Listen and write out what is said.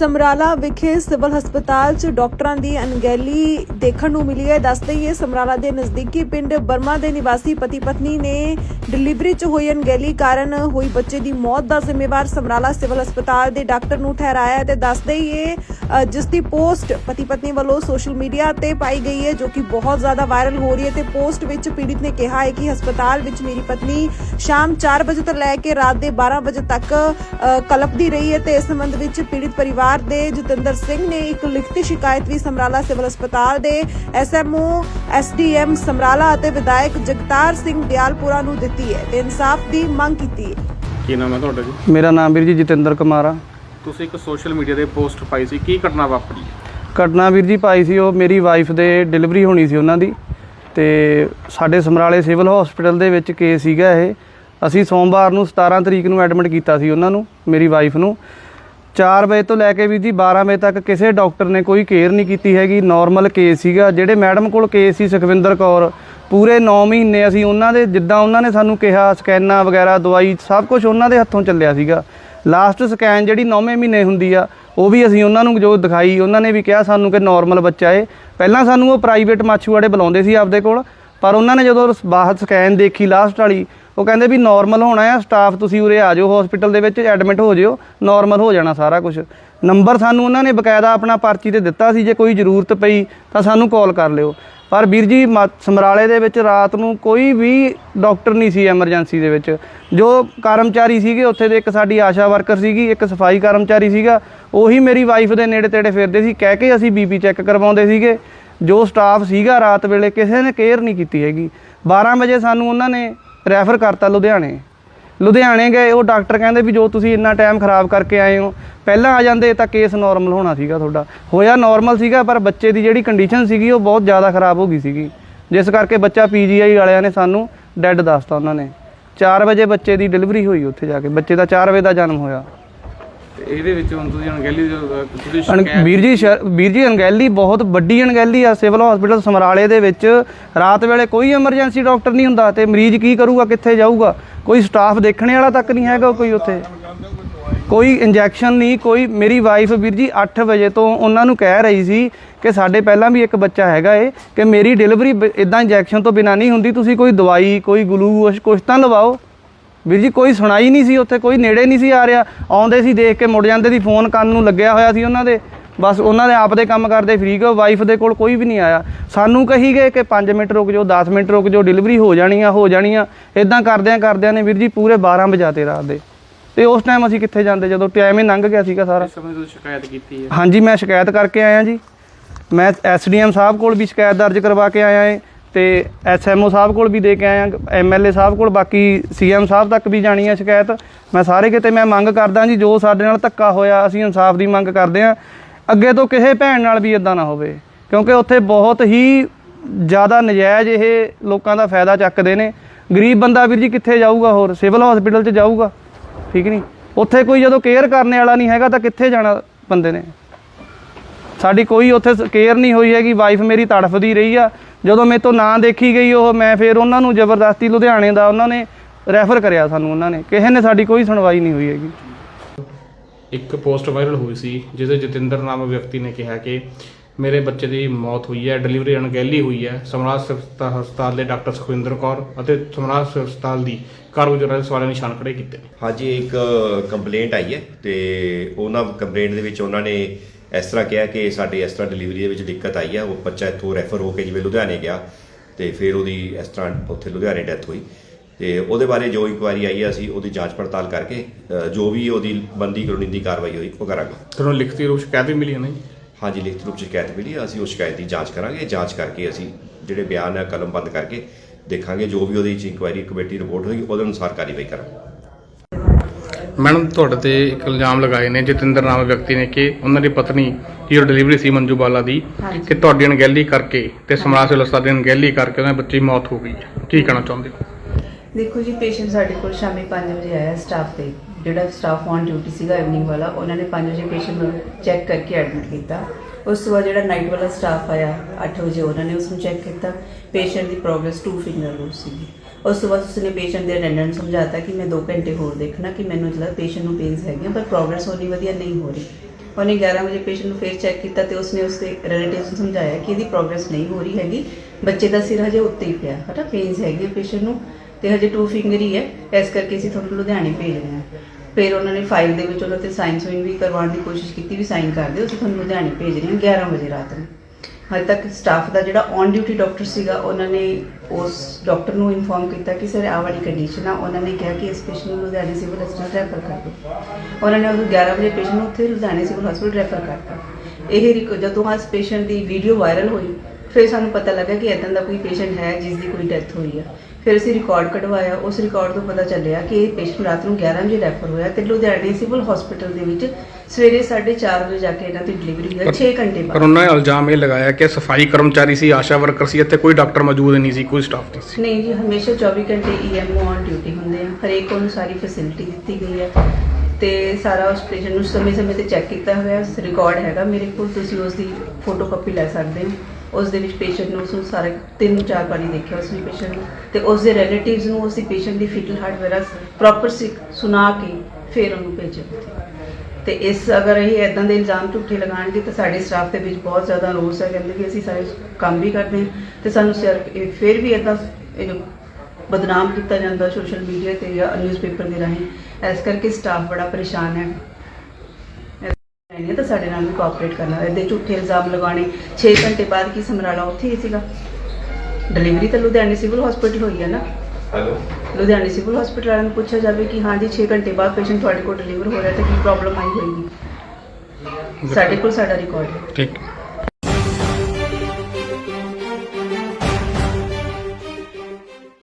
ਸਮਰਾਲਾ ਵਿਖੇ ਸਿਵਲ ਹਸਪਤਾਲ 'ਚ ਡਾਕਟਰਾਂ ਦੀ ਅਣਗਹਿਲੀ ਦੇਖਣ ਨੂੰ ਮਿਲੀ ਹੈ। ਦੱਸ ਹੀ ਸਮਰਾਲਾ ਦੇ ਨਜ਼ਦੀਕੀ ਪਿੰਡ ਬਰਮਾ ਦੇ ਨਿਵਾਸੀ ਪਤੀ ਪਤਨੀ ਨੇ ਡਿਲੀਵਰੀ 'ਚ ਹੋਈ ਅਣਗਹਿਲੀ ਕਾਰਨ ਹੋਈ ਬੱਚੇ ਦੀ ਮੌਤ ਦਾ ਜ਼ਿੰਮੇਵਾਰ ਸਮਰਾਲਾ ਸਿਵਲ ਹਸਪਤਾਲ ਦੇ ਡਾਕਟਰ ਨੂੰ ਠਹਿਰਾਇਆ ਹੈ ਤੇ ਦੱਸਦੇ ਹੀ ਜਿਸ ਦੀ ਪੋਸਟ ਪਤੀ ਪਤਨੀ ਵੱਲੋਂ ਸੋਸ਼ਲ ਮੀਡੀਆ ਤੇ ਪਾਈ ਗਈ ਹੈ, ਜੋ ਕਿ ਬਹੁਤ ਜ਼ਿਆਦਾ ਵਾਇਰਲ ਹੋ ਰਹੀ ਹੈ ਤੇ ਪੋਸਟ ਵਿੱਚ ਪੀੜਿਤ ਨੇ ਕਿਹਾ ਹੈ ਕਿ ਹਸਪਤਾਲ ਵਿੱਚ ਮੇਰੀ ਪਤਨੀ ਸ਼ਾਮ 4 ਵਜੇ ਤੋਂ ਲੈ ਕੇ ਰਾਤ ਦੇ 12 ਵਜੇ ਤੱਕ ਕਲਪਦੀ ਰਹੀ ਹੈ ਤੇ ਇਸ ਸੰਬੰਧ ਵਿੱਚ ਪੀੜਿਤ ਪਰਿਵਾਰ ਦੇ ਜਤਿੰਦਰ ਸਿੰਘ ਨੇ ਇੱਕ ਲਿਖਤੀ ਸ਼ਿਕਾਇਤ ਵੀ ਸਮਰਾਲਾ ਸਿਵਲ ਹਸਪਤਾਲ ਦੇ ਐਸਐਮਓ ਐਸਡੀਐਮ ਸਮਰਾਲਾ ਅਤੇ ਵਿਧਾਇਕ ਜਗਤਾਰ ਸਿੰਘ ਦਿਆਲਪੁਰਾ ਨੂੰ ਦਿੱਤੀ ਹੈ। ਤੇ ਇਨਸਾਫ ਦੀ ਮੰਗ ਕੀਤੀ ਹੈ। ਕੀ ਨਾਮ ਹੈ ਤੁਹਾਡਾ ਜੀ? ਮੇਰਾ ਨਾਮ ਵੀਰ ਜੀ ਜਤਿੰਦਰ ਕੁਮਾਰ ਆ। ਤੁਸੀਂ ਇੱਕ ਸੋਸ਼ਲ ਮੀਡੀਆ ਤੇ ਪੋਸਟ ਪਾਈ ਸੀ। ਕੀ ਘਟਨਾ ਵਾਪਰੀ? ਘਟਨਾ ਵੀਰ ਜੀ ਪਾਈ ਸੀ ਉਹ ਮੇਰੀ ਵਾਈਫ ਦੇ ਡਿਲੀਵਰੀ ਹੋਣੀ ਸੀ ਉਹਨਾਂ ਦੀ। ਤੇ ਸਾਡੇ ਸਮਰਾਲੇ ਸਿਵਲ ਹਸਪੀਟਲ ਦੇ ਵਿੱਚ ਕੇਸ ਸੀਗਾ ਇਹ। ਅਸੀਂ ਸੋਮਵਾਰ ਨੂੰ 17 ਤਰੀਕ ਨੂੰ ਐਡਮਿਟ ਕੀਤਾ ਸੀ ਉਹਨਾਂ ਨੂੰ ਮੇਰੀ ਵਾਈਫ ਨੂੰ। 4 ਵਜੇ ਤੋਂ ਲੈ ਕੇ ਵੀ ਜੀ 12 ਵਜੇ ਤੱਕ ਕਿਸੇ ਡਾਕਟਰ ਨੇ ਕੋਈ ਕੇਅਰ ਨਹੀਂ ਕੀਤੀ ਹੈਗੀ ਨਾਰਮਲ ਕੇਸ ਸੀਗਾ। ਜਿਹੜੇ ਮੈਡਮ ਕੋਲ ਕੇਸ ਸੀ ਸੁਖਵਿੰਦਰ ਕੌਰ, ਪੂਰੇ 9 ਮਹੀਨੇ ਅਸੀਂ ਉਹਨਾਂ ਦੇ, ਜਿੱਦਾਂ ਉਹਨਾਂ ਨੇ ਸਾਨੂੰ ਕਿਹਾ, ਸਕੈਨਾਂ ਵਗੈਰਾ, ਦਵਾਈ, ਸਭ ਕੁਝ ਉਹਨਾਂ ਦੇ ਹੱਥੋਂ ਚੱਲਿਆ ਸੀਗਾ। ਲਾਸਟ ਸਕੈਨ ਜਿਹੜੀ 9ਵੇਂ ਮਹੀਨੇ ਹੁੰਦੀ ਆ, ਉਹ ਵੀ ਅਸੀਂ ਉਹਨਾਂ ਨੂੰ ਜੋ ਦਿਖਾਈ, ਉਹਨਾਂ ਨੇ ਵੀ ਕਿਹਾ ਸਾਨੂੰ ਕਿ ਨਾਰਮਲ ਬੱਚਾ ਏ। ਪਹਿਲਾਂ ਸਾਨੂੰ ਉਹ ਪ੍ਰਾਈਵੇਟ ਮਾਛੂਆੜੇ ਬੁਲਾਉਂਦੇ ਸੀ ਆਪਦੇ ਕੋਲ, ਪਰ ਉਹਨਾਂ ਨੇ ਜਦੋਂ ਬਾਹਰ ਸਕੈਨ ਦੇਖੀ ਲਾਸਟ ਵਾਲੀ ਉਹ ਕਹਿੰਦੇ ਵੀ ਨਾਰਮਲ ਹੋਣਾ ਆ ਸਟਾਫ ਤੁਸੀਂ ਉਰੇ ਆ ਜਾਓ ਹਸਪੀਟਲ ਦੇ ਵਿੱਚ ਐਡਮਿਟ ਹੋ ਜਿਓ ਨਾਰਮਲ ਹੋ ਜਾਣਾ ਸਾਰਾ ਕੁਝ ਨੰਬਰ ਸਾਨੂੰ ਉਹਨਾਂ ਨੇ ਬਕਾਇਦਾ ਆਪਣਾ ਪਰਚੀ ਤੇ ਦਿੱਤਾ ਸੀ, ਜੇ ਕੋਈ ਜ਼ਰੂਰਤ ਪਈ ਤਾਂ ਸਾਨੂੰ ਕਾਲ ਕਰ ਲਿਓ। ਪਰ ਵੀਰ ਜੀ, ਮ- ਸਮਰਾਲੇ ਦੇ ਵਿੱਚ ਰਾਤ ਨੂੰ ਕੋਈ ਵੀ ਡਾਕਟਰ ਨਹੀਂ ਸੀ ਐਮਰਜੈਂਸੀ ਦੇ ਵਿੱਚ। ਜੋ ਕਰਮਚਾਰੀ ਸੀਗੇ, ਉੱਥੇ ਦੇ ਇੱਕ ਸਾਡੀ ਆਸ਼ਾ ਵਰਕਰ ਸੀਗੀ, ਇੱਕ ਸਫ਼ਾਈ ਕਰਮਚਾਰੀ ਸੀਗਾ, ਉਹੀ ਮੇਰੀ ਵਾਈਫ ਦੇ ਨੇੜੇ ਤੇੜੇ ਫਿਰਦੇ ਸੀ। ਕਹਿ ਕੇ ਅਸੀਂ ਬੀਪੀ ਚੈੱਕ ਕਰਵਾਉਂਦੇ ਸੀਗੇ। ਜੋ ਸਟਾਫ ਸੀਗਾ, ਰਾਤ ਵੇਲੇ ਕਿਸੇ ਨੇ ਕੇਅਰ ਨਹੀਂ ਕੀਤੀ ਹੈਗੀ। 12 ਵਜੇ ਸਾਨੂੰ ਉਹਨਾਂ ਨੇ ਰੈਫਰ ਕਰਤਾ ਲੁਧਿਆਣੇ। ਲੁਧਿਆਣੇ ਗਏ, ਉਹ ਡਾਕਟਰ ਕਹਿੰਦੇ ਵੀ ਜੋ ਤੁਸੀਂ ਇੰਨਾ ਟਾਈਮ ਖਰਾਬ ਕਰਕੇ ਆਏ ਹੋ, ਪਹਿਲਾਂ ਆ ਜਾਂਦੇ ਤਾਂ ਕੇਸ ਨਾਰਮਲ ਹੋਣਾ ਸੀਗਾ ਤੁਹਾਡਾ। ਹੋਇਆ ਨਾਰਮਲ ਸੀਗਾ, ਪਰ ਬੱਚੇ ਦੀ ਜਿਹੜੀ ਕੰਡੀਸ਼ਨ ਸੀਗੀ, ਉਹ ਬਹੁਤ ਜ਼ਿਆਦਾ ਖਰਾਬ ਹੋ ਗਈ ਸੀਗੀ। ਜਿਸ ਕਰਕੇ ਬੱਚਾ ਪੀਜੀਆਈ ਵਾਲਿਆਂ ਨੇ ਸਾਨੂੰ ਡੈੱਡ ਦੱਸਤਾ ਉਹਨਾਂ ਨੇ। 4 ਵਜੇ ਬੱਚੇ ਦੀ ਡਿਲੀਵਰੀ ਹੋਈ ਉੱਥੇ ਜਾ ਕੇ। ਬੱਚੇ ਦਾ 4 ਵਜੇ ਦਾ ਜਨਮ ਹੋਇਆ। ਤੇ ਇਹਦੇ ਵਿੱਚ ਹੁਣ ਤੁਸੀਂ ਅਣਗਹਿਲੀ ਜੋ, ਅਹ, ਤੁਸੀਂ ਅਣ- ਸ਼ਿਕਾਇਤ ਵੀਰ ਜੀ ਵੀਰ ਜੀ ਅਣਗਹਿਲੀ ਬਹੁਤ ਵੱਡੀ ਅਣਗਹਿਲੀ ਆ। ਸਿਵਲ ਹਸਪੀਟਲ ਸਮਰਾਲੇ ਦੇ ਵਿੱਚ ਰਾਤ ਵੇਲੇ ਕੋਈ ਐਮਰਜੈਂਸੀ ਡਾਕਟਰ ਨਹੀਂ ਹੁੰਦਾ ਤੇ ਮਰੀਜ਼ ਕੀ ਕਰੂਗਾ ਕਿੱਥੇ ਜਾਊਗਾ? ਕੋਈ ਸਟਾਫ ਦੇਖਣੇ ਵਾਲਾ ਤੱਕ ਨਹੀਂ ਹੈਗਾ ਕੋਈ ਉੱਥੇ। ਕੋਈ ਇੰਜੈਕਸ਼ਨ ਨਹੀਂ ਕੋਈ ਮੇਰੀ ਵਾਈਫ ਵੀਰ ਜੀ 8 ਵਜੇ ਤੋਂ ਉਹਨਾਂ ਨੂੰ ਕਹਿ ਰਹੀ ਸੀ ਕਿ ਸਾਡੇ ਪਹਿਲਾਂ ਵੀ ਇੱਕ ਬੱਚਾ ਹੈਗਾ ਏ ਕਿ ਮੇਰੀ ਡਿਲੀਵਰੀ ਇਦਾਂ ਇੰਜੈਕਸ਼ਨ ਤੋਂ ਬਿਨਾ ਨਹੀਂ ਹੁੰਦੀ ਤੁਸੀਂ ਕੋਈ ਦਵਾਈ ਕੋਈ ਗਲੂਕੋਸ਼ ਕੁਛ ਤਾਂ ਲਵਾਓ। ਵੀਰ ਜੀ ਕੋਈ ਸੁਣਾਈ ਨਹੀਂ ਸੀ ਉੱਥੇ ਕੋਈ ਨੇੜੇ ਨਹੀਂ ਸੀ ਆ ਰਿਹਾ। ਆਉਂਦੇ ਸੀ ਦੇਖ ਕੇ ਮੁੜ ਜਾਂਦੇ ਸੀ ਫੋਨ ਕੰਨ ਨੂੰ ਲੱਗਿਆ ਹੋਇਆ ਸੀ ਉਹਨਾਂ ਦੇ। ਬਸ ਉਹਨਾਂ ਦੇ ਆਪ ਦੇ ਕੰਮ ਕਰਦੇ ਫਰੀ ਗਏ ਵਾਈਫ ਦੇ ਕੋਲ ਕੋਈ ਵੀ ਨਹੀਂ ਆਇਆ। ਸਾਨੂੰ ਕਹੀ ਗਏ ਕਿ 5 ਮਿੰਟ ਰੁਕ ਜਾਓ 10 ਮਿੰਟ ਰੁਕ ਜਾਓ ਡਿਲੀਵਰੀ ਹੋ ਜਾਣੀ ਆ ਹੋ ਜਾਣੀ ਆ। ਇਦਾਂ ਕਰਦਿਆਂ ਕਰਦਿਆਂ ਨੇ ਵੀਰ ਜੀ ਪੂਰੇ 12 ਵਜਾਤੇ ਰਾਤ ਦੇ। ਤੇ ਉਸ ਟਾਈਮ ਅਸੀਂ ਕਿੱਥੇ ਜਾਂਦੇ ਜਦੋਂ ਟਾਈਮ ਹੀ ਲੰਘ ਗਿਆ ਸੀਗਾ ਸਾਰਾ। ਇਸ ਸਮੇਂ ਤੁਸੀਂ ਸ਼ਿਕਾਇਤ ਕੀਤੀ ਹੈ। ਹਾਂਜੀ ਮੈਂ ਸ਼ਿਕਾਇਤ ਕਰਕੇ ਆਇਆ ਜੀ। ਮੈਂ ਐਸਡੀਐਮ ਸਾਹਿਬ ਕੋਲ ਵੀ ਸ਼ਿਕਾਇਤ ਦਰਜ ਕਰਵਾ ਕੇ ਆਇਆ ਏ। ਤੇ ਐਸਐਮਓ ਸਾਹਿਬ ਕੋਲ ਵੀ ਦੇ ਕੇ ਆਇਆ ਐਮਐਲਏ ਸਾਹਿਬ ਕੋਲ, ਬਾਕੀ ਸੀਐਮ ਸਾਹਿਬ ਤੱਕ ਵੀ ਜਾਣੀ ਹੈ ਸ਼ਿਕਾਇਤ। ਮੈਂ ਸਾਰੇ ਕਿਤੇ ਮੈਂ ਮੰਗ ਕਰਦਾ ਜੀ, ਜੋ ਸਾਡੇ ਨਾਲ ਧੱਕਾ ਹੋਇਆ, ਅਸੀਂ ਇਨਸਾਫ ਦੀ ਮੰਗ ਕਰਦੇ ਹਾਂ ਅੱਗੇ ਤੋਂ ਕਿਸੇ ਭੈਣ ਨਾਲ ਵੀ ਇਦਾਂ ਨਾ ਹੋਵੇ, ਕਿਉਂਕਿ ਉੱਥੇ ਬਹੁਤ ਹੀ ਜ਼ਿਆਦਾ ਨਜਾਇਜ਼ ਇਹ ਲੋਕਾਂ ਦਾ ਫਾਇਦਾ ਚੱਕਦੇ ਨੇ। ਗਰੀਬ ਬੰਦਾ ਵੀਰ ਜੀ ਕਿੱਥੇ ਜਾਊਗਾ ਹੋਰ? ਸਿਵਲ ਹਸਪੀਟਲ 'ਚ ਜਾਊਗਾ, ਠੀਕ ਨਹੀਂ? ਉੱਥੇ ਕੋਈ ਜਦੋਂ ਕੇਅਰ ਕਰਨ ਵਾਲਾ ਨਹੀਂ ਹੈਗਾ ਤਾਂ ਕਿੱਥੇ ਜਾਣਾ ਬੰਦੇ ਨੇ? ਸਾਡੀ ਕੋਈ ਉੱਥੇ ਕੇਅਰ ਨਹੀਂ ਹੋਈ ਹੈਗੀ, ਵਾਈਫ ਮੇਰੀ ਤੜਫਦੀ ਰਹੀ ਆ। ਜਦੋਂ ਮੇਰੇ ਤੋਂ ਨਾ ਦੇਖੀ ਗਈ ਉਹ ਮੈਂ ਫਿਰ ਉਹਨਾਂ ਨੂੰ ਜ਼ਬਰਦਸਤੀ ਲੁਧਿਆਣੇ ਦਾ ਉਹਨਾਂ ਨੇ ਰੈਫਰ ਕਰਿਆ ਸਾਨੂੰ ਉਹਨਾਂ ਨੇ। ਕਿਸੇ ਨੇ ਸਾਡੀ ਕੋਈ ਸੁਣਵਾਈ ਨਹੀਂ ਹੋਈ ਹੈਗੀ। ਇੱਕ ਪੋਸਟ ਵਾਇਰਲ ਹੋਈ ਸੀ ਜਿਸ ਵਿੱਚ ਜਤਿੰਦਰ ਨਾਮਕ ਵਿਅਕਤੀ ਨੇ ਕਿਹਾ ਕਿ ਮੇਰੇ ਬੱਚੇ ਦੀ ਮੌਤ ਹੋਈ ਹੈ ਡਿਲੀਵਰੀ ਅਣਗਹਿਲੀ ਹੋਈ ਹੈ। ਸਮਰਾਜ ਹਸਪਤਾਲ ਦੇ ਡਾਕਟਰ ਸੁਖਵਿੰਦਰ ਕੌਰ ਅਤੇ ਸਮਰਾਜ ਹਸਪਤਾਲ ਦੀ ਕਾਰਗੁਜ਼ਾਰੀ ਦੇ ਸਵਾਲਾਂ ਨਿਸ਼ਾਨ ਖੜੇ ਕੀਤੇ ਨੇ। ਹਾਂਜੀ ਇੱਕ ਕੰਪਲੇਂਟ ਆਈ ਹੈ ਤੇ ਉਹਨਾਂ ਕੰਪਲੇਂਟ ਦੇ ਵਿੱਚ ਉਹਨਾਂ ਨੇ ਇਸ ਤਰ੍ਹਾਂ ਕਿਹਾ ਕਿ ਸਾਡੇ ਇਸ ਤਰ੍ਹਾਂ ਡਿਲੀਵਰੀ ਦੇ ਵਿੱਚ ਦਿੱਕਤ ਆਈ ਹੈ ਉਹ ਬੱਚਾ ਇੱਥੋਂ ਰੈਫਰ ਹੋ ਕੇ ਜਿਵੇਂ ਲੁਧਿਆਣੇ ਗਿਆ ਤੇ ਫਿਰ ਉਹਦੀ ਇਸ ਤਰ੍ਹਾਂ ਉੱਥੇ ਲੁਧਿਆਣੇ ਡੈਥ ਹੋਈ। ਤੇ ਉਹਦੇ ਬਾਰੇ ਜੋ ਇਨਕੁਆਇਰੀ ਆਈ ਹੈ ਅਸੀਂ ਉਹਦੀ ਜਾਂਚ ਪੜਤਾਲ ਕਰਕੇ ਜੋ ਵੀ ਉਹਦੀ ਬੰਦੀ ਕਾਨੂੰਨੀ ਦੀ ਕਾਰਵਾਈ ਹੋਈ ਉਹ ਕਰਾਂਗੇ। ਤੁਹਾਨੂੰ ਲਿਖਤੀ ਰੂਪ ਸ਼ਿਕਾਇਤ ਵੀ ਮਿਲੀ ਹੈ ਨਹੀਂ ਹਾਂਜੀ ਲਿਖਤ ਰੂਪ 'ਚ ਸ਼ਿਕਾਇਤ ਮਿਲੀ ਹੈ, ਅਸੀਂ ਉਸ ਸ਼ਿਕਾਇਤ ਦੀ ਜਾਂਚ ਕਰਾਂਗੇ। ਜਾਂਚ ਕਰਕੇ ਅਸੀਂ ਜਿਹੜੇ ਬਿਆਨ ਹੈ ਕਲਮਬੰਦ ਕਰਕੇ ਦੇਖਾਂਗੇ ਜੋ ਵੀ ਉਹਦੀ ਇਨਕੁਆਇਰੀ ਕਮੇਟੀ ਰਿਪੋਰਟ ਹੋਈ ਉਹਦੇ ਅਨੁਸਾਰ ਕਾਰਵਾਈ ਕਰਾਂਗੇ। ਮੈਡਮ ਤੁਹਾਡੇ ਤੇ ਇੱਕ ਇਲਜ਼ਾਮ ਲਗਾਏ ਨੇ ਜਤਿੰਦਰ ਨਾਮਕ ਵਿਅਕਤੀ ਨੇ ਕਿ ਉਹਨਾਂ ਦੀ ਪਤਨੀ ਜੋ ਡਿਲੀਵਰੀ ਸੀ ਮੰਜੂ ਬਾਲਾ ਦੀ ਕਿ ਤੁਹਾਡੀ ਅਣਗਹਿਲੀ ਕਰਕੇ ਤੇ ਸਿਵਲ ਹਸਪਤਾਲ ਦੀ ਅਣਗਹਿਲੀ ਕਰਕੇ ਉਹਨਾਂ ਬੱਚੀ ਮੌਤ ਹੋ ਗਈ ਹੈ। ਕੀ ਕਹਿਣਾ ਚਾਹੁੰਦੇ ਹੋ? ਦੇਖੋ ਜੀ ਪੇਸ਼ੈਂਟ ਸਾਡੇ ਕੋਲ ਸ਼ਾਮੀ 5 ਵਜੇ ਆਇਆ ਸਟਾਫ ਤੇ। ਜਿਹੜਾ ਸਟਾਫ ਔਨ ਡਿਊਟੀ ਸੀਗਾ ਇਵਨਿੰਗ ਵਾਲਾ ਉਹਨਾਂ ਨੇ 5 ਵਜੇ ਪੇਸ਼ੈਂਟ ਨੂੰ ਚੈੱਕ ਕਰਕੇ ਐਡਮਿਟ ਕੀਤਾ। ਉਸ ਤੋਂ ਬਾਅਦ ਜਿਹੜਾ ਨਾਈਟ ਵਾਲਾ ਸਟਾਫ ਆਇਆ 8 ਵਜੇ ਉਹਨਾਂ ਨੇ ਉਸ ਨੂੰ ਚੈੱਕ ਕੀਤਾ। ਪੇਸ਼ੈਂਟ ਦੀ ਪ੍ਰੋਗਰੈਸ 2 ਫਿੰਗਰ ਰੂਟ ਸੀਗੀ। ਉਸ ਤੋਂ ਬਾਅਦ ਉਸਨੇ ਪੇਸ਼ੈਂਟ ਦੇ ਅਟੈਂਡੈਂਟ ਨੂੰ ਸਮਝਾਤਾ ਕਿ ਮੈਂ 2 ਘੰਟੇ ਹੋਰ ਦੇਖਣਾ ਕਿ ਮੈਨੂੰ ਜਿਹੜਾ ਪੇਸ਼ੈਂਟ ਨੂੰ ਪੇਨਸ ਹੈਗੀਆਂ, ਪਰ ਪ੍ਰੋਗਰੈਸ ਹੋਣੀ ਵਧੀਆ ਨਹੀਂ ਹੋ ਰਹੀ। ਉਹਨੇ 11 ਵਜੇ ਪੇਸ਼ੈਂਟ ਨੂੰ ਫੇਰ ਚੈੱਕ ਕੀਤਾ ਤੇ ਉਸਨੇ ਉਸਦੇ ਰਿਲੇਟਿਵਸ ਨੂੰ ਸਮਝਾਇਆ ਕਿ ਇਹਦੀ ਪ੍ਰੋਗਰੈਸ ਨਹੀਂ ਹੋ ਰਹੀ ਹੈਗੀ। ਬੱਚੇ ਦਾ ਸਿਰ ਹਜੇ ਉੱਤੇ ਹੀ ਪਿਆ, ਹਨਾ ਪੇਨਸ ਹੈਗੇ ਪੇਸ਼ੈਂਟ ਨੂੰ ਤੇ ਹਜੇ ਟੂ ਫਿੰਗਰ ਹੀ ਹੈ, ਇਸ ਕਰਕੇ ਅਸੀਂ ਤੁਹਾਨੂੰ ਲੁਧਿਆਣੇ ਭੇਜ ਰਹੇ ਹਾਂ। ਫਿਰ ਉਹਨਾਂ ਨੇ ਫਾਈਲ ਦੇ ਵਿੱਚ ਉਹਨਾਂ ਤੇ ਸਾਈਨ ਸੂਈਨ ਵੀ ਕਰਵਾਉਣ ਦੀ ਕੋਸ਼ਿਸ਼ ਕੀਤੀ ਵੀ ਸਾਈਨ ਕਰ ਦਿਓ, ਅਸੀਂ ਤੁਹਾਨੂੰ ਲੁਧਿਆਣੇ ਭੇਜ ਰਹੇ ਹਾਂ 11 ਵਜੇ ਰਾਤ ਨੂੰ। ਹਜੇ ਤੱਕ ਸਟਾਫ ਦਾ ਜਿਹੜਾ ਔਨ ਡਿਊਟੀ ਡਾਕਟਰ ਸੀਗਾ, ਉਹਨਾਂ ਨੇ ਉਸ ਡਾਕਟਰ ਨੂੰ ਇਨਫੋਰਮ ਕੀਤਾ ਕਿ ਸਰ, ਆਹ ਵਾਲੀ ਕੰਡੀਸ਼ਨ ਆ। ਉਹਨਾਂ ਨੇ ਕਿਹਾ ਕਿ ਇਸ ਪੇਸ਼ੈਂਟ ਨੂੰ ਲੁਧਿਆਣੇ ਸਿਵਲ ਹਸਪਤਾਲ ਰੈਫਰ ਕਰ ਦਿਓ। ਉਹਨਾਂ ਨੇ ਉਹ 11 ਵਜੇ ਪੇਸ਼ੈਂਟ ਨੂੰ ਉੱਥੇ ਲੁਧਿਆਣੇ ਸਿਵਲ ਹਸਪਤਾਲ ਰੈਫਰ ਕਰਤਾ ਇਹ ਰਿਕ- ਜਦੋਂ ਇਸ ਪੇਸ਼ੈਂਟ ਦੀ ਵੀਡੀਓ ਵਾਇਰਲ ਹੋਈ, ਫਿਰ ਸਾਨੂੰ ਪਤਾ ਲੱਗਾ ਕਿ ਇਦਾਂ ਦਾ ਕੋਈ ਪੇਸ਼ੈਂਟ ਹੈ ਜਿਸ ਦੀ ਕੋਈ ਡੈਥ ਹੋਈ ਆ। ਫਿਰ ਅਸੀਂ ਰਿਕਾਰਡ ਕਢਵਾਇਆ। ਉਸ ਰਿਕਾਰਡ ਤੋਂ ਪਤਾ ਚੱਲਿਆ ਕਿ ਇਹ ਪੇਸ਼ੈਂਟ ਰਾਤ ਨੂੰ 11 ਵਜੇ ਰੈਫਰ ਹੋਇਆ ਤੇ ਲੁਧਿਆਣੇ ਸਿਵਲ ਹਸਪੀਟਲ ਦੇ ਵਿੱਚ ਸਵੇਰੇ 4:30 ਵਜੇ ਜਾ ਕੇ ਇਹਨਾਂ ਦੀ ਡਿਲੀਵਰੀ ਹੋਈ 6 ਘੰਟੇ ਪਰ ਬਾਅਦ ਉਹਨਾਂ ਨੇ ਇਲਜ਼ਾਮ ਇਹ ਲਗਾਇਆ ਕਿ ਸਫ਼ਾਈ ਕਰਮਚਾਰੀ ਸੀ ਆਸ਼ਾ ਵਰਕਰ ਸੀ ਇੱਥੇ ਕੋਈ ਡਾਕਟਰ ਮੌਜੂਦ ਨਹੀਂ ਸੀ ਕੋਈ ਸਟਾਫ ਨਹੀਂ ਸੀ। ਨਹੀਂ ਜੀ ਹਮੇਸ਼ਾ 24 ਘੰਟੇ ਈਐਮਓ ਔਨ ਡਿਊਟੀ ਹੁੰਦੇ ਆ। ਹਰੇਕ ਨੂੰ ਸਾਰੀ ਫੈਸਿਲਿਟੀ ਦਿੱਤੀ ਗਈ ਹੈ। ਤੇ ਸਾਰਾ ਉਸ ਪੇਸ਼ੈਂਟ ਨੂੰ ਸਮੇਂ-ਸਮੇਂ ਤੇ ਚੈੱਕ ਕੀਤਾ ਹੋਇਆ ਰਿਕਾਰਡ ਹੈਗਾ ਮੇਰੇ ਕੋਲ ਤੁਸੀਂ ਉਸ ਦੀ ਫੋਟੋਕਾਪੀ ਲੈ ਸਕਦੇ ਹੋ। ਉਸ ਦੇ ਵਿੱਚ ਪੇਸ਼ੈਂਟ ਨੂੰ ਉਸ ਨੂੰ ਸਾਰੇ ਤਿੰਨ ਚਾਰ ਵਾਰੀ ਦੇਖਿਆ ਉਸ ਨੇ ਪੇਸ਼ੈਂਟ ਨੂੰ। ਤੇ ਉਸ ਦੇ ਰਿਲੇਟਿਵਸ ਨੂੰ ਉਸ ਦੀ ਪੇਸ਼ੈਂਟ ਦੀ ਫਿਟਲ ਹਾਰਟ ਵਗੈਰਾ ਪ੍ਰੋਪਰ ਸੁਣਾ ਕੇ ਫਿਰ ਉਹਨੂੰ ਭੇਜਿਆ। ਤੇ ਇਸ ਅਗਰ ਇਹ ਇਦਾਂ ਦੇ ਇਲਜ਼ਾਮ ਝੂਠੇ ਲਗਾਉਣਗੇ ਤਾਂ ਸਾਡੇ ਸਟਾਫ ਦੇ ਵਿੱਚ ਬਹੁਤ ਜ਼ਿਆਦਾ ਰੋਸ ਹੈ, ਕਹਿੰਦੇ ਕਿ ਅਸੀਂ ਸਾਰੇ ਕੰਮ ਵੀ ਕਰਦੇ ਹਾਂ ਤੇ ਸਾਨੂੰ ਸਿਰ ਫਿਰ ਵੀ ਇਦਾਂ ਬਦਨਾਮ ਕੀਤਾ ਜਾਂਦਾ ਸੋਸ਼ਲ ਮੀਡੀਆ ਤੇ ਜਾਂ ਨਿਊਜ਼ਪੇਪਰ ਦੇ ਰਾਹੀਂ। ਇਸ ਕਰਕੇ ਸਟਾਫ ਬੜਾ ਪਰੇਸ਼ਾਨ ਹੈ। ਨਹੀਂ ਤਾਂ ਸਾਡੇ ਨਾਲ ਵੀ ਕੋਆਪਰੇਟ ਕਰਨਾ, ਇਹਦੇ ਝੂਠੇ ਇਲਜ਼ਾਮ ਲਗਾਉਣੇ। 6 ਘੰਟੇ ਬਾਅਦ ਕੀ ਸਮਰਾਲਾ ਉੱਥੇ ਹੀ ਸੀਗਾ? ਡਿਲੀਵਰੀ ਤਾਂ ਲੁਧਿਆਣੇ ਸਿਵਲ ਹਸਪੀਟਲ ਹੋਈ ਹੈ ਨਾ? ਹੈਲੋ। ਲੁਧਿਆਣੇ ਸਿਵਲ ਹਸਪੀਟਲ ਵਾਲਿਆਂ ਨੂੰ ਪੁੱਛਿਆ ਜਾਵੇ ਕਿ ਹਾਂ ਜੀ 6 ਘੰਟੇ ਬਾਅਦ ਪੇਸ਼ੈਂਟ ਤੁਹਾਡੇ ਕੋਲ ਡਿਲੀਵਰ ਹੋ ਰਿਹਾ ਤਾਂ ਕੀ ਪ੍ਰੋਬਲਮ ਆਈ ਹੋਏਗੀ ਸਾਡੇ ਕੋਲ ਸਾਡਾ ਰਿਕਾਰਡ ਹੈ। ਠੀਕ।